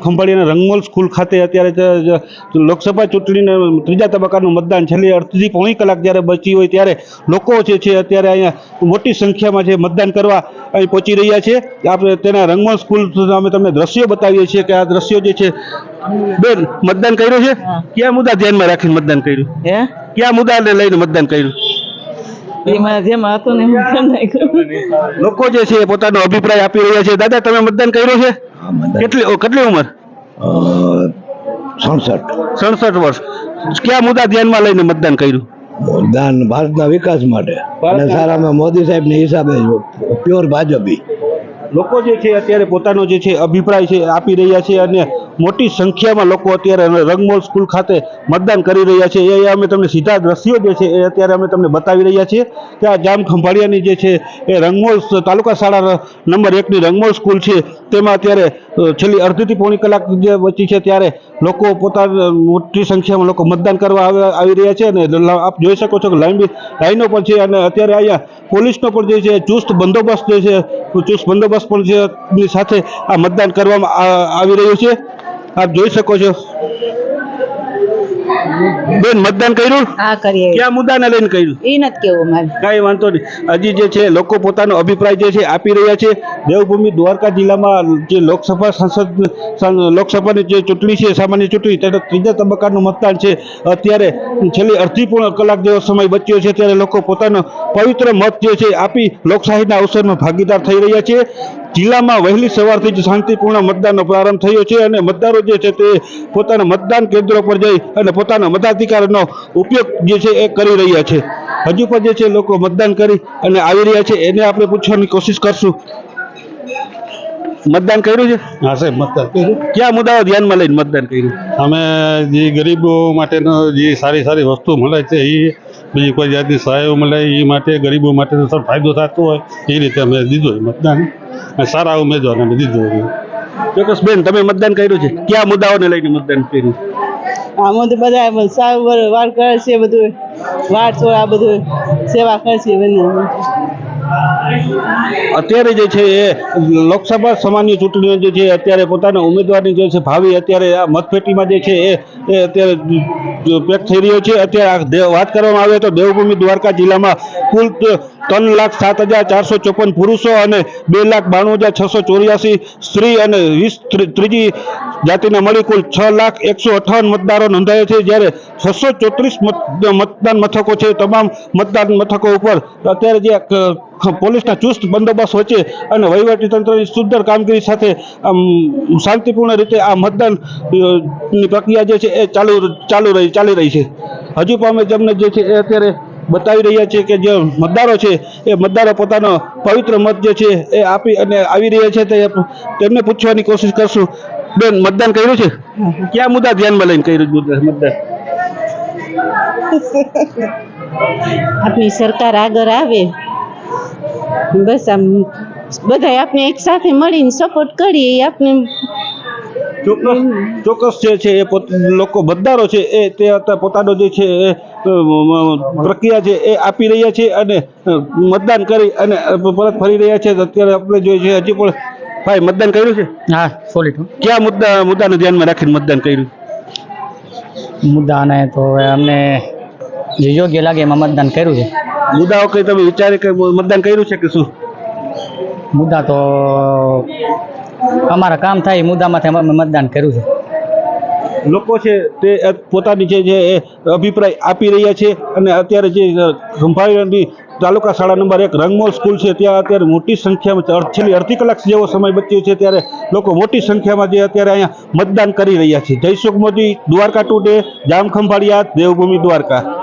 ખંભાળિયાના રંગમોલ school ખાતે અત્યારે લોકસભા ચૂંટણીના ત્રીજા તબક્કાનું મતદાન છેલ્લી અડધી પોણી કલાક જ્યારે બચી હોય ત્યારે લોકો જે છે અત્યારે અહીંયા મોટી સંખ્યામાં જે મતદાન કરવા અહીં પહોંચી રહ્યા છે. આપણે તેના રંગમોલ સ્કૂલ અમે તમને દ્રશ્યો બતાવીએ છીએ કે આ દ્રશ્યો જે છે બેન મતદાન કર્યું છે? કયા મુદ્દા ધ્યાનમાં રાખીને મતદાન કર્યું? હે? કયા મુદ્દાને લઈને મતદાન કર્યું એમાં જેમાં હતું ને એમ કેમ નાખ્યું લોકો જે છે પોતાનો અભિપ્રાય આપી રહ્યા છે. દાદા તમે મતદાન કર્યું છે? કેટલી કેટલી ઉંમર? સડસઠ. સડસઠ વર્ષ. કયા મુદ્દા ધ્યાનમાં લઈને મતદાન કર્યું? દાન ભારતના વિકાસ માટે. અને સારામાં મોદી સાહેબ ને હિસાબે પ્યોર ભાજપી. લોકો જે છે અત્યારે પોતાનો જે છે અભિપ્રાય છે આપી રહ્યા છે અને મોટી સંખ્યામાં લોકો અત્યારે રંગમોલ સ્કૂલ ખાતે મતદાન કરી રહ્યા છે. એ અમે તમને સીધા દ્રશ્યો જે છે એ અત્યારે અમે તમને બતાવી રહ્યા છીએ કે આ જામ ખંભાળિયાની જે છે એ રંગમોલ તાલુકા શાળા નંબર એકની રંગમોલ સ્કૂલ છે. તેમાં અત્યારે છેલ્લી અડધીથી પોણી કલાક જે વચ્ચે છે ત્યારે લોકો પોતાના મોટી સંખ્યામાં લોકો મતદાન કરવા આવી રહ્યા છે અને આપ જોઈ શકો છો કે લાંબી લાઈનો પણ છે અને અત્યારે અહીંયા પોલીસનો પણ જે છે, ચુસ્ત બંદોબસ્ત જે છે, ચુસ્ત બંદોબસ્ત પણ છે સાથે આ મતદાન કરવામાં આવી રહ્યું છે. આપ જોઈ શકો છો. બેન મતદાન કર્યું? હા કરીએ. કયા મુદ્દાને લઈને કર્યું? એ નથી કેવું મારે કાંઈ વાંધો નહીં. હજી જે છે લોકો પોતાનો અભિપ્રાય જે છે આપી રહ્યા છે. દેવભૂમિ દ્વારકા જિલ્લામાં જે લોકસભા સંસદ લોકસભાની જે ચૂંટણી છે સામાન્ય ચૂંટણી તેના ત્રીજા તબક્કાનું મતદાન છે. અત્યારે છેલ્લી અડધી પૂર્ણ કલાક જેવો સમય બચ્યો છે ત્યારે લોકો પોતાનો પવિત્ર મત જે છે આપી લોકશાહીના અવસરમાં ભાગીદાર થઈ રહ્યા છે. જિલ્લામાં વહેલી સવારથી જ શાંતિપૂર્ણ મતદાનનો પ્રારંભ થયો છે અને મતદારો જે છે તે પોતાના મતદાન કેન્દ્રો પર જઈ અને પોતાના મતાધિકારનો ઉપયોગ જે છે એ કરી રહ્યા છે. હજુ પણ જે છે લોકો મતદાન કરી અને આવી રહ્યા છે એને આપણે પૂછવાની કોશિશ કરશું. મતદાન કર્યું છે? હા સાહેબ મતદાન કયા મુદ્દાઓ ધ્યાનમાં લઈને મતદાન કર્યું? અમે જે ગરીબો માટેનો જે સારી સારી વસ્તુ મળે છે એ બીજી કોઈ જાતની સહાયો મળે એ માટે ગરીબો માટે સર ફાયદો થતો હોય એ રીતે અમે દીધું મતદાન. સારા ઉમેદવાર અમે દીધું છે ચોક્કસ બેન, તમે મતદાન કર્યું છે? કયા મુદ્દાઓને લઈને મતદાન કર્યું? આમાં તો બધા સારું વાર કરે છે બધું. વાર છોડ આ બધું સેવા કરે છે બધું અત્યારે જે છે એ લોકસભા સામાન્ય ચૂંટણીઓ જે છે અત્યારે પોતાના ઉમેદવારની જે છે ભાવિ અત્યારે આ મતપેટીમાં જે છે એ અત્યારે પેક થઈ રહ્યો છે. અત્યારે વાત કરવામાં આવે તો દેવભૂમિ દ્વારકા જિલ્લામાં કુલ ત્રણ લાખ સાત હજાર ચારસો ચોપન પુરુષો અને બે લાખ બાણું હજાર છસો ચોર્યાસી સ્ત્રી અને વીસ ત્રીજી જાતિને મળી કુલ છ લાખ એકસો અઠાવન મતદારો નોંધાયા છે. જ્યારે છસો ચોત્રીસ મતદાન મથકો છે. તમામ મતદાન મથકો ઉપર અત્યારે જે પોલીસના ચુસ્ત બંદોબસ્ત વચ્ચે અને વહીવટી તંત્રની સુંદર કામગીરી સાથે શાંતિપૂર્ણ રીતે આ મતદાનની પ્રક્રિયા જે છે એ ચાલુ ચાલુ રહી, ચાલી રહી છે. હજુ પણ અમે તમને જે છે એ અત્યારે બતાવી રહ્યા છીએ કે જે મતદારો છે, એ મતદારો પોતાનો પવિત્ર મત જે છે એ આપી અને આવી રહ્યા છે. તે તેમને પૂછવાની કોશિશ કરશું. બેન મતદાન કર્યું છે? કયા મુદ્દા ધ્યાનમાં લઈને કર્યું છે મુદ્દા- મતદાન? આપની સરકાર આગળ આવે. બસ આમ બધા આપણે એક સાથે મળીને સપોર્ટ કરીએ એ આપણે ચોક્કસ ચોક્કસ જે છે એ લોકો મતદારો છે એ તે પોતાનો જે છે એ પ્રક્રિયા છે એ આપી રહ્યા છે અને મતદાન કરી અને પરત ફરી રહ્યા છે. અત્યારે આપણે જોઈએ છે હજી પણ ભાઈ મતદાન કર્યું છે? હા સોલિડ કયા મુદ્દા મુદ્દાને ધ્યાનમાં રાખીને મતદાન કર્યું? મુદ્દાને તો હવે અમને જે યોગ્ય લાગે એમાં મતદાન કર્યું છે. મુદ્દાઓ કઈ તમે વિચારે કે મતદાન કર્યું છે કે શું? મુદ્દા તો અમારા કામ થાય એ મુદ્દામાંથી અમે મતદાન કર્યું છે. લોકો છે તે પોતાની જે અભિપ્રાય આપી રહ્યા છે અને અત્યારે જે અ, ખંભાળિયાની તાલુકા શાળા નંબર એક રંગમોલ સ્કૂલ છે. ત્યાં અત્યારે મોટી સંખ્યામાં છેલ્લી અડધી કલાક જેવો સમય બચ્યો છે. ત્યારે લોકો મોટી સંખ્યામાં જે અત્યારે અહીંયા મતદાન કરી રહ્યા છે. જયસુખ મોદી, દ્વારકા ટુડે જામ ખંભાળિયા દેવભૂમિ દ્વારકા.